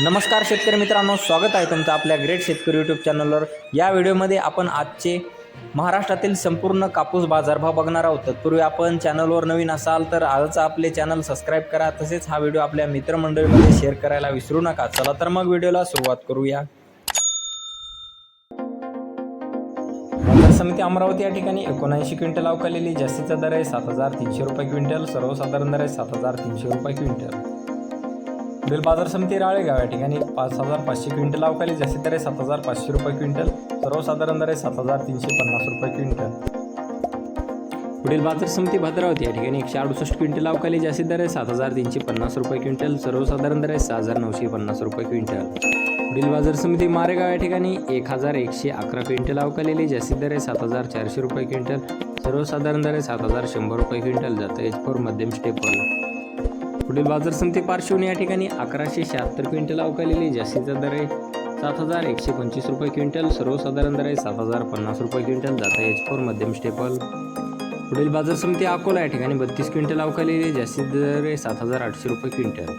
नमस्कार शेतकरी मित्रांनो स्वागत आहे तुमचं आपल्या ग्रेट शेतकरी यूट्यूब चॅनलवर या व्हिडिओमध्ये आपण आजचे महाराष्ट्रातील संपूर्ण कापूस बाजारभाव बघणार आहोत. तत्पूर्वी आपण चॅनलवर नवीन असाल तर आजच आपले चॅनल सबस्क्राईब करा. तसेच हा व्हिडिओ आपल्या मित्रमंडळीमध्ये शेअर करायला विसरू नका. चला तर मग व्हिडिओला सुरुवात करूया. बाजार समिती अमरावती या ठिकाणी एकोणऐंशी क्विंटल अवकालेली जास्तीचा दर आहे सात हजार तीनशे रुपये क्विंटल सर्वसाधारण दर आहे सात हजार तीनशे रुपये क्विंटल. बेल बाजार समिती राळेगाव या ठिकाणी पाच हजार पाचशे क्विंटल अवकाळी जास्तीत दर आहे सात हजार पाचशे रुपये क्विंटल. सर्वसाधारण दर आहे सात हजार तीनशे पन्नास रुपये क्विंटल. पुढील बाजार समिती भद्रावती या ठिकाणी एकशे अडुसष्ट क्विंटल अवकाळी जास्तीत दर आहे सात हजार तीनशे पन्नास रुपये क्विंटल. सर्वसाधारण दर आहे सहा हजार नऊशे पन्नास रुपये क्विंटल. पुढील बाजार समिती मारेगाव या ठिकाणी एक हजार एकशे अकरा क्विंटल अवकालेली जास्तीत दर आहे सात हजार चारशे रुपये क्विंटल. सर्वसाधारण दर आहे सात हजार शंभर रुपये क्विंटल. जातं एच फोर मध्यम स्टेपल पुढील बाजार समिती पार्श्वनी या ठिकाणी अकराशे शहात्तर क्विंटल अवकालेली जास्तीचा दर आहे. सात हजार एकशे पंचवीस रुपये क्विंटल सर्वसाधारण दर आहे सात हजार पन्नास रुपये क्विंटल जाता एच फोर मध्यम स्टेपल. पुढील बाजार समिती अकोला या ठिकाणी बत्तीस क्विंटल अवकालेली जास्तीत दर आहे सात हजार आठशे रुपये क्विंटल.